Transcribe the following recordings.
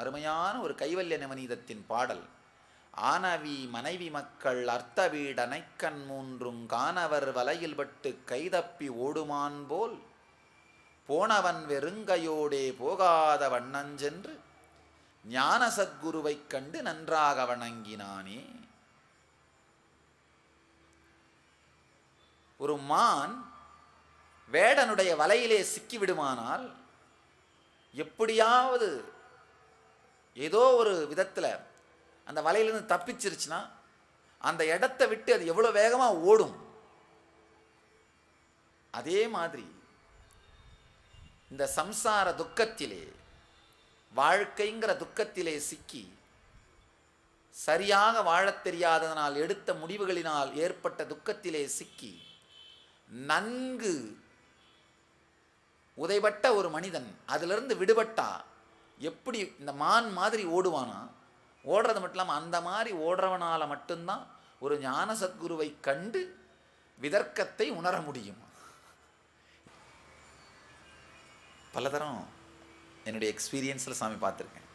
அருமையான ஒரு கைவல்ய நவநீதத்தின் பாடல். ஆனவி மனைவி மக்கள் அர்த்த வீடனைக்கண் மூன்றும் காணவர் வலையில் பட்டு கைதப்பி ஓடுமான் போல். போனவன் வெறுங்கையோடே போகாத வண்ணஞ்சென்று ஞான சத்குருவைக் கண்டு நன்றாக வணங்கினானே. ஒரு மான் வேடனுடைய வலையிலே சிக்கிவிடுமானால் எப்படியாவது ஏதோ ஒரு விதத்தில் அந்த வலையிலிருந்து தப்பிச்சிருச்சுன்னா அந்த இடத்த விட்டு அது எவ்வளோ வேகமாக ஓடும்? அதே மாதிரி இந்த சம்சார துக்கத்திலே வாழ்க்கைங்கிற துக்கத்திலே சிக்கி சரியாக வாழத் தெரியாததனால் எடுத்த முடிவுகளினால் ஏற்பட்ட துக்கத்திலே சிக்கி நன்கு உதைபட்ட ஒரு மனிதன் அதிலிருந்து விடுபட்டா எப்படி இந்த மான் மாதிரி ஓடுவானா? ஓடுறது மட்டும் இல்லாமல் அந்த மாதிரி ஓடுறவனால் மட்டும்தான் ஒரு ஞான சத்குருவை கண்டு விதர்க்கத்தை உணர முடியும். பலதரம் என்னுடைய எக்ஸ்பீரியன்ஸில் சாமி பார்த்துருக்கேன்.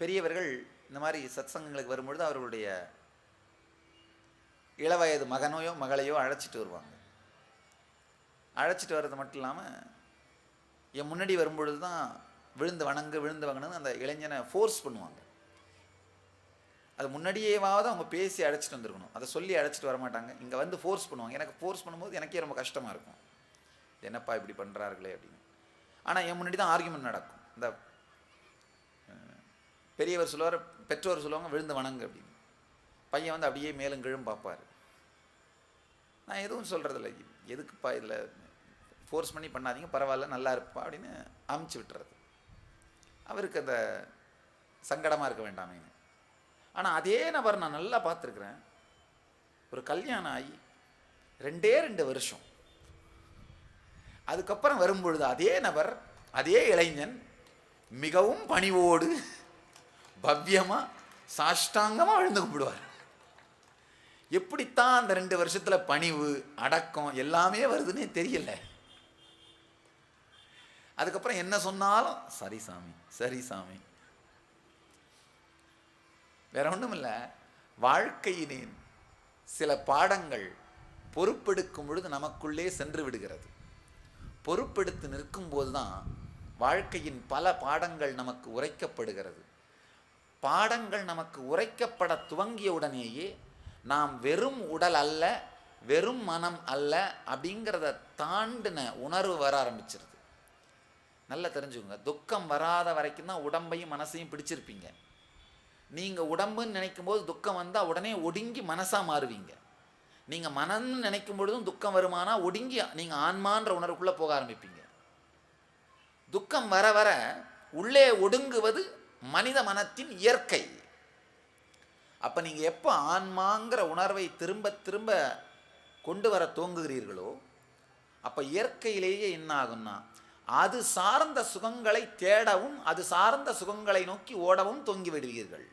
பெரியவர்கள் இந்த மாதிரி சத்சங்கங்களுக்கு வரும்பொழுது அவர்களுடைய இளவயது மகனையோ மகளையோ அழைச்சிட்டு வருவாங்க. அழைச்சிட்டு வர்றது மட்டும் இல்லாமல் என் முன்னாடி வரும்பொழுது தான் விழுந்து வணங்கு விழுந்து வணங்குன்னு அந்த இளைஞனை ஃபோர்ஸ் பண்ணுவாங்க. அது முன்னாடியேவாவது அவங்க பேசி அழைச்சிட்டு வந்துருக்கணும். அதை சொல்லி அழைச்சிட்டு வர மாட்டாங்க இங்கே வந்து ஃபோர்ஸ் பண்ணுவாங்க. எனக்கு ஃபோர்ஸ் பண்ணும்போது எனக்கே ரொம்ப கஷ்டமாக இருக்கும். என்னப்பா இப்படி பண்ணுறார்களே அப்படின்னு. ஆனால் என் முன்னாடி தான் ஆர்குமெண்ட் நடக்கும். இந்த பெரியவர் சொல்லுவார் பெற்றோர் சொல்லுவாங்க விழுந்து வணங்கு அப்படின்னு. பையன் வந்து அப்படியே மேலும் கீழும் பார்ப்பார். நான் எதுவும் சொல்கிறதில்ல எதுக்குப்பா இதில் ஃபோர்ஸ் பண்ணி பண்ணாதீங்க பரவாயில்ல நல்லா இருப்பா அப்படின்னு அமுச்சு விட்டுறது. அவருக்கு அந்த சங்கடமாக இருக்க வேண்டாமே. ஆனால் அதே நபர் நான் நல்லா பார்த்துருக்குறேன். ஒரு கல்யாணம் ஆகி ரெண்டே ரெண்டு வருஷம். அதுக்கப்புறம் வரும்பொழுது அதே நபர் அதே இளைஞன் மிகவும் பணிவோடு பவ்யமாக சாஷ்டாங்கமாக விழுந்து கும்பிடுவார் எப்படித்தான் அந்த ரெண்டு வருஷத்தில் பணிவு அடக்கம் எல்லாமே வருதுன்னே தெரியல. அதுக்கப்புறம் என்ன சொன்னாலும் சரி சாமி சரி சாமி. வேற ஒன்றும் இல்லை வாழ்க்கையினின் சில பாடங்கள் பொறுப்பெடுக்கும் பொழுது நமக்குள்ளே சென்று விடுகிறது. பொறுப்பெடுத்து நிற்கும் போதுதான் வாழ்க்கையின் பல பாடங்கள் நமக்கு உரைக்கப்படுகிறது. பாடங்கள் நமக்கு உரைக்கப்பட துவங்கிய உடனேயே நாம் வெறும் உடல் அல்ல வெறும் மனம் அல்ல அப்படிங்கிறத தாண்டின உணர்வு வர ஆரம்பிச்சிருது. நல்லா தெரிஞ்சுக்கோங்க. துக்கம் வராத வரைக்கும் தான் உடம்பையும் மனசையும் பிடிச்சிருப்பீங்க. நீங்கள் உடம்புன்னு நினைக்கும் போது துக்கம் வந்தால் உடனே ஒடுங்கி மனசாக மாறுவீங்க. நீங்கள் மனம்னு நினைக்கும் பொழுதும் துக்கம் வருமானா ஒடுங்கி நீங்கள் ஆன்மான்ற உணர்வுக்குள்ளே போக ஆரம்பிப்பீங்க. துக்கம் வர வர உள்ளே ஒடுங்குவது மனித மனத்தின் இயற்கை. அப்போ நீங்கள் எப்போ ஆன்மாங்கிற உணர்வை திரும்ப திரும்ப கொண்டு வர துவங்குகிறீர்களோ அப்போ இயற்கையிலேயே என்ன ஆகும்னா அது சார்ந்த சுகங்களை தேடவும் அது சார்ந்த சுகங்களை நோக்கி ஓடவும் தொங்கி விடுவீர்கள்